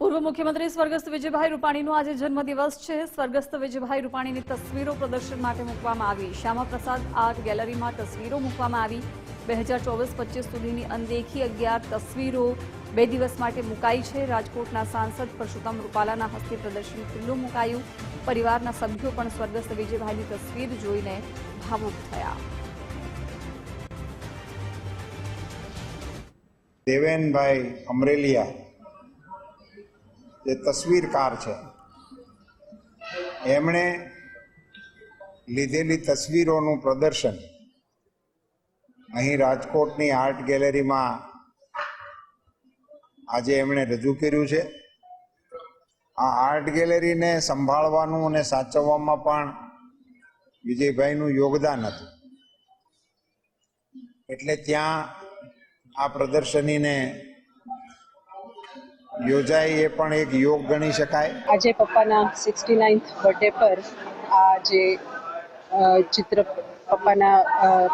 પૂર્વ મુખ્યમંત્રી સ્વર્ગસ્થ વિજયભાઈ રૂપાણીનો આજે જન્મદિવસ છે. સ્વર્ગસ્થ વિજયભાઈ રૂપાણીની તસવીરો પ્રદર્શન માટે મૂકવામાં આવી. શ્યામાપ્રસાદ આર્ટ ગેલેરીમાં તસવીરો મૂકવામાં આવી. બે હજાર ચોવીસ પચીસ સુધીની અનદેખી અગિયાર તસવીરો બે દિવસ માટે મુકાઈ છે. રાજકોટના સાંસદ પરસોત્તમ રૂપાલાના હસ્તે પ્રદર્શન ખુલ્લું મુકાયું. પરિવારના સભ્યો પણ સ્વર્ગસ્થ વિજયભાઈની તસવીર જોઈને ભાવુક થયા. દેવેનભાઈ અમરેલિયા જે તસવીરકાર છે. એમણે લીધેલી તસવીરોનું પ્રદર્શન અહીં રાજકોટની આર્ટ ગેલેરીમાં આજે એમણે રજૂ કર્યું છે. આ આર્ટ ગેલેરીને સંભાળવાનું અને સાચવવામાં પણ વિજયભાઈનું યોગદાન હતું. એટલે ત્યાં આ પ્રદર્શનીને યોજાય એ પણ એક યોગ ગણી શકાય. આજે પપ્પાના સિક્સટી નાઇન્થ બર્થડે પર આ જે ચિત્ર પપ્પાના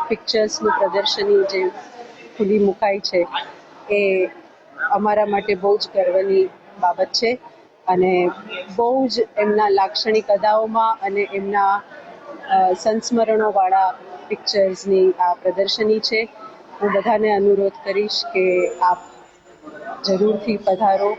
પિક્ચર્સનું પ્રદર્શની જે ખુલ્લી મુકાઈ છે, એ અમારા માટે બહુ જ ગર્વની બાબત છે અને બહુ જ એમના લાક્ષણિક અદાઓમાં અને એમના સંસ્મરણોવાળા પિક્ચર્સની આ પ્રદર્શની છે. હું બધાને અનુરોધ કરીશ કે આપ જરૂરથી પધારો.